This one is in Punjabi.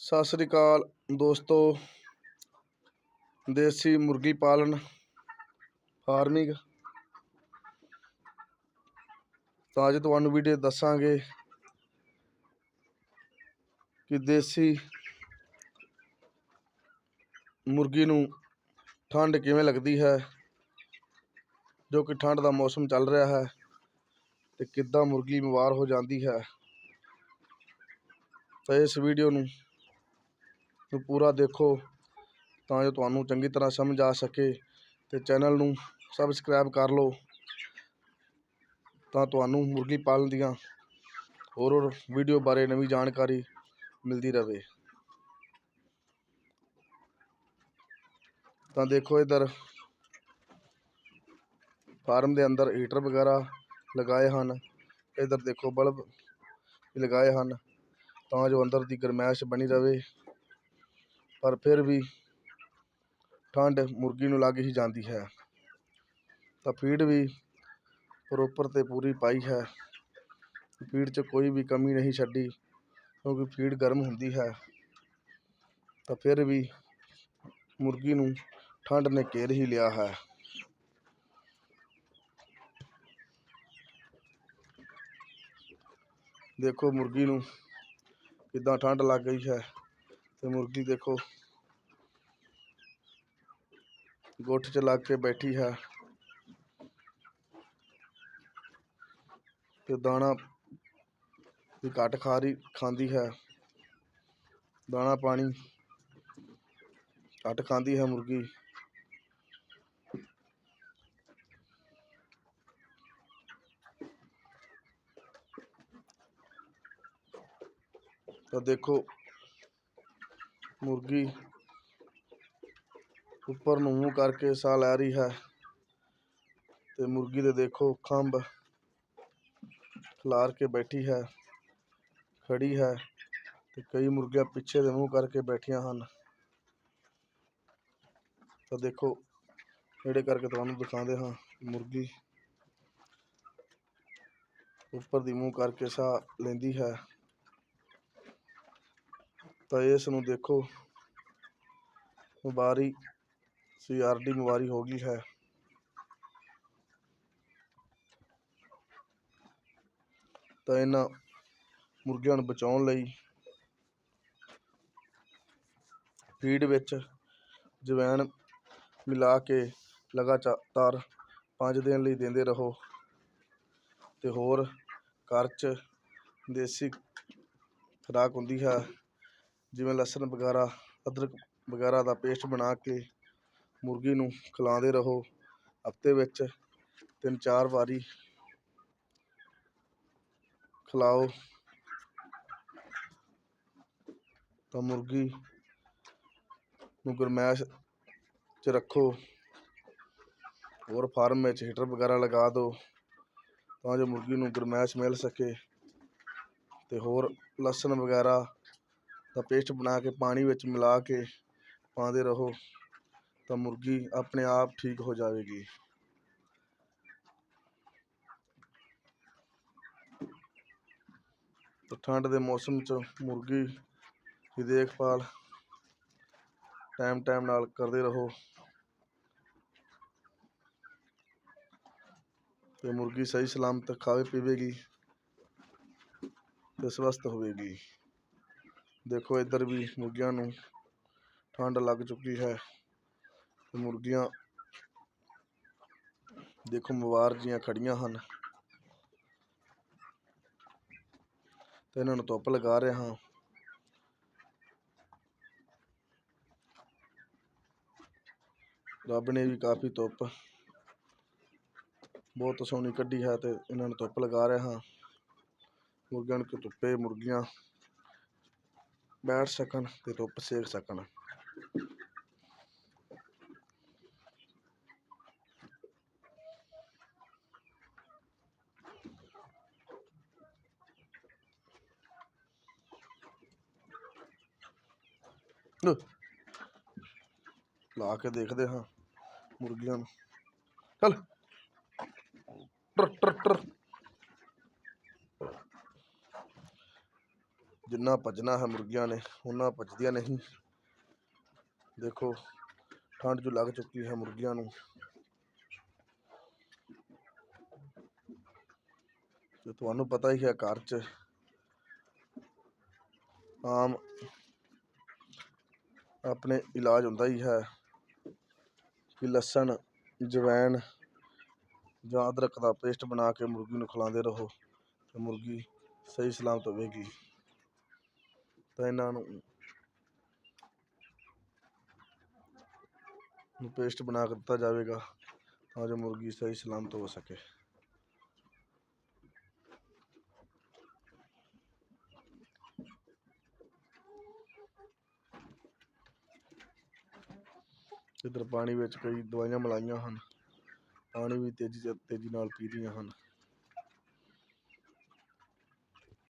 ਸਤਿ ਸ੍ਰੀ ਅਕਾਲ ਦੋਸਤੋ। ਦੇਸੀ ਮੁਰਗੀ ਪਾਲਣ ਫਾਰਮਿੰਗ। ਤਾਂ ਅੱਜ ਤੁਹਾਨੂੰ ਵੀਡੀਓ ਦੱਸਾਂਗੇ ਕਿ ਦੇਸੀ ਮੁਰਗੀ ਨੂੰ ਠੰਡ ਕਿਵੇਂ ਲੱਗਦੀ ਹੈ, ਜੋ ਕਿ ਠੰਡ ਦਾ ਮੌਸਮ ਚੱਲ ਰਿਹਾ ਹੈ ਤੇ ਕਿੱਦਾਂ ਮੁਰਗੀ ਬਿਮਾਰ ਹੋ ਜਾਂਦੀ ਹੈ। ਤਾਂ ਇਸ ਵੀਡੀਓ ਨੂੰ ਨੂੰ ਪੂਰਾ ਦੇਖੋ ਤਾਂ ਜੋ ਤੁਹਾਨੂੰ ਚੰਗੀ ਤਰ੍ਹਾਂ ਸਮਝ ਆ ਸਕੇ ਅਤੇ ਚੈਨਲ ਨੂੰ ਸਬਸਕ੍ਰਾਈਬ ਕਰ ਲਓ ਤਾਂ ਤੁਹਾਨੂੰ ਮੁਰਗੀ ਪਾਲਣ ਦੀਆਂ ਹੋਰ ਹੋਰ ਵੀਡੀਓ ਬਾਰੇ ਨਵੀਂ ਜਾਣਕਾਰੀ ਮਿਲਦੀ ਰਹੇ ਤਾਂ ਦੇਖੋ ਇਧਰ ਫਾਰਮ ਦੇ ਅੰਦਰ ਹੀਟਰ ਵਗੈਰਾ ਲਗਾਏ ਹਨ। ਇਧਰ ਦੇਖੋ ਬਲਬ ਵੀ ਲਗਾਏ ਹਨ ਤਾਂ ਜੋ ਅੰਦਰ ਦੀ ਗਰਮੈਸ਼ ਬਣੀ ਰਹੇ ਪਰ ਫਿਰ ਵੀ ਠੰਡ ਮੁਰਗੀ ਨੂੰ ਲੱਗ ਹੀ ਜਾਂਦੀ ਹੈ। ਤਾਂ ਫੀਡ ਵੀ ਪ੍ਰੋਪਰ ਤੇ ਪੂਰੀ ਪਾਈ ਹੈ। ਫੀਡ 'ਚ ਕੋਈ ਵੀ ਕਮੀ ਨਹੀਂ ਛੱਡੀ, ਕਿਉਂਕਿ ਫੀਡ ਗਰਮ ਹੁੰਦੀ ਹੈ। ਤਾਂ ਫਿਰ ਵੀ ਮੁਰਗੀ ਨੂੰ ਠੰਡ ਨੇ ਘੇਰ ਹੀ ਲਿਆ ਹੈ। ਦੇਖੋ ਮੁਰਗੀ ਨੂੰ ਕਿੱਦਾਂ ਠੰਡ ਲੱਗ ਗਈ ਹੈ। ਤੇ ਮੁਰਗੀ ਦੇਖੋ। ਗੁੱਠ 'ਚ ਲੱਗ ਕੇ ਬੈਠੀ ਹੈ। ਤੇ ਦਾਣਾ ਵੀ ਘੱਟ ਖਾ ਰਹੀ, ਖਾਂਦੀ ਹੈ। ਦਾਣਾ ਪਾਣੀ ਘੱਟ ਖਾਂਦੀ ਹੈ ਮੁਰਗੀ। ਤਾਂ ਦੇਖੋ ਮੁਰਗੀ ਉੱਪਰ ਨੂੰ ਮੂੰਹ ਕਰਕੇ ਸਾਹ ਲੈ ਰਹੀ ਹੈ ਤੇ ਮੁਰਗੀ ਦੇ ਦੇਖੋ ਖੰਭ ਖਿਲਾਰ ਕੇ ਬੈਠੀ ਹੈ ਖੜੀ ਹੈ ਤੇ ਕਈ ਮੁਰਗੀਆਂ ਪਿੱਛੇ ਦੇ ਮੂੰਹ ਕਰਕੇ ਬੈਠੀਆਂ ਹਨ। ਤਾਂ ਦੇਖੋ ਨੇੜੇ ਕਰਕੇ ਤੁਹਾਨੂੰ ਦਿਖਾਉਂਦੇ ਹਾਂ ਮੁਰਗੀ ਉੱਪਰ ਦੀ ਮੂੰਹ ਕਰਕੇ ਸਾਹ ਲੈਂਦੀ ਹੈ। ਤਾਂ ਇਸ ਨੂੰ ਦੇਖੋ ਬਿਮਾਰੀ ਸੀਆਰਡੀ ਬਿਮਾਰੀ ਹੋ ਗਈ ਹੈ। ਤਾਂ ਇਹਨਾਂ ਮੁਰਗਿਆਂ ਨੂੰ ਬਚਾਉਣ ਲਈ ਫੀਡ ਵਿੱਚ ਜਵੈਣ ਮਿਲਾ ਕੇ ਲਗਾਤਾਰ 5 ਦਿਨ ਲਈ ਦਿੰਦੇ ਰਹੋ ਤੇ ਹੋਰ ਘਰ 'ਚ ਦੇਸੀ ਖੁਰਾਕ ਹੁੰਦੀ ਹੈ। ਜਿਵੇਂ ਲਸਣ ਵਗੈਰਾ, ਅਦਰਕ ਵਗੈਰਾ ਦਾ ਪੇਸਟ ਬਣਾ ਕੇ ਮੁਰਗੀ ਨੂੰ ਖਿਲਾਉਂਦੇ ਰਹੋ ਹਫ਼ਤੇ ਵਿੱਚ ਤਿੰਨ ਚਾਰ ਵਾਰੀ। ਖਿਲਾਓ। ਤਾਂ ਮੁਰਗੀ ਨੂੰ ਗਰਮੈਸ਼ 'ਚ ਰੱਖੋ। ਹੋਰ ਫਾਰਮ ਵਿੱਚ ਹੀਟਰ ਵਗੈਰਾ ਲਗਾ ਦਿਓ ਤਾਂ ਜੋ ਮੁਰਗੀ ਨੂੰ ਗਰਮੈਸ਼ ਮਿਲ ਸਕੇ। ਤੇ ਹੋਰ ਲਸਣ ਵਗੈਰਾ ਦਾ ਪੇਸਟ ਬਣਾ ਕੇ ਪਾਣੀ ਵਿੱਚ ਮਿਲਾ ਕੇ ਪਾਉਂਦੇ ਰਹੋ ਤਾਂ ਮੁਰਗੀ ਆਪਣੇ ਆਪ ਠੀਕ ਹੋ ਜਾਵੇਗੀ। ਤਾਂ ਠੰਡ ਦੇ ਮੌਸਮ 'ਚ ਮੁਰਗੀ ਦੀ ਦੇਖਭਾਲ ਟਾਈਮ ਟਾਈਮ ਨਾਲ ਕਰਦੇ ਰਹੋ। ਤੇ ਮੁਰਗੀ ਸਹੀ ਸਲਾਮਤ ਖਾਵੇ ਪੀਵੇਗੀ ਤੇ ਸਵਸਥ ਹੋਵੇਗੀ। ਦੇਖੋ, ਇੱਧਰ ਵੀ ਮੁਰਗੀਆਂ ਨੂੰ ਠੰਡ ਲੱਗ ਚੁੱਕੀ ਹੈ ਤੇ ਮੁਰਗੀਆਂ ਦੇਖੋ ਮਵਾਰ ਜੀਆਂ ਖੜੀਆਂ ਹਨ। ਤੇ ਇਹਨਾਂ ਨੂੰ ਧੁੱਪ ਲਗਾ ਰਿਹਾ ਹਾਂ। ਰੱਬ ਨੇ ਵੀ ਕਾਫੀ ਧੁੱਪ, ਬਹੁਤ ਸੋਹਣੀ ਕੱਢੀ ਹੈ ਤੇ ਇਹਨਾਂ ਨੂੰ ਧੁੱਪ ਲਗਾ ਰਿਹਾ ਹਾਂ। ਮੁਰਗਿਆਂ ਨੂੰ ਧੁੱਪੇ, ਮੁਰਗੀਆਂ ਬੈਠ ਸਕਣ ਤੇ ਧੁੱਪ ਸੇਕ ਸਕਣ। ਲਾ ਕੇ ਦੇਖਦੇ ਹਾਂ ਮੁਰਗੀਆਂ ਨੂੰ। ਚੱਲ। ਟਰ ਟਰ ਟਰ। ਜਿੰਨਾ ਭੱਜਣਾ ਹੈ ਮੁਰਗੀਆਂ ਨੇ ਉਹਨਾਂ ਭੱਜਦੀਆਂ ਨਹੀਂ। ਦੇਖੋ, ਠੰਡ ਜੋ ਲੱਗ ਚੁੱਕੀ ਹੈ ਮੁਰਗੀਆਂ ਨੂੰ। ਤੇ ਤੁਹਾਨੂੰ ਪਤਾ ਹੀ ਹੈ ਘਰ 'ਚ ਆਮ ਆਪਣੇ ਇਲਾਜ ਹੁੰਦਾ ਹੀ ਹੈ ਕਿ ਲਸਣ, ਜਵੈਣ ਜਾਂ ਅਦਰਕ ਦਾ ਪੇਸਟ ਬਣਾ ਕੇ ਮੁਰਗੀ ਨੂੰ ਖਿਲਾਉਂਦੇ ਰਹੋ ਤੇ ਮੁਰਗੀ ਸਹੀ ਸਲਾਮਤ ਹੋਵੇਗੀ। ਤਾਂ ਇਹਨਾਂ ਨੂੰ ਨੂੰ ਪੇਸਟ ਬਣਾ ਕੇ ਦਿੱਤਾ ਜਾਵੇਗਾ ਤਾਂ ਜੋ ਮੁਰਗੀ ਸਹੀ ਸਲਾਮਤ ਹੋ ਸਕੇ। ਇੱਧਰ ਪਾਣੀ ਵਿੱਚ ਕਈ ਦਵਾਈਆਂ ਮਿਲਾਈਆਂ ਹਨ। ਪਾਣੀ ਵੀ ਤੇਜ਼ੀ ਤੇਜ਼ੀ ਨਾਲ ਪੀ ਰਹੀਆਂ ਹਨ।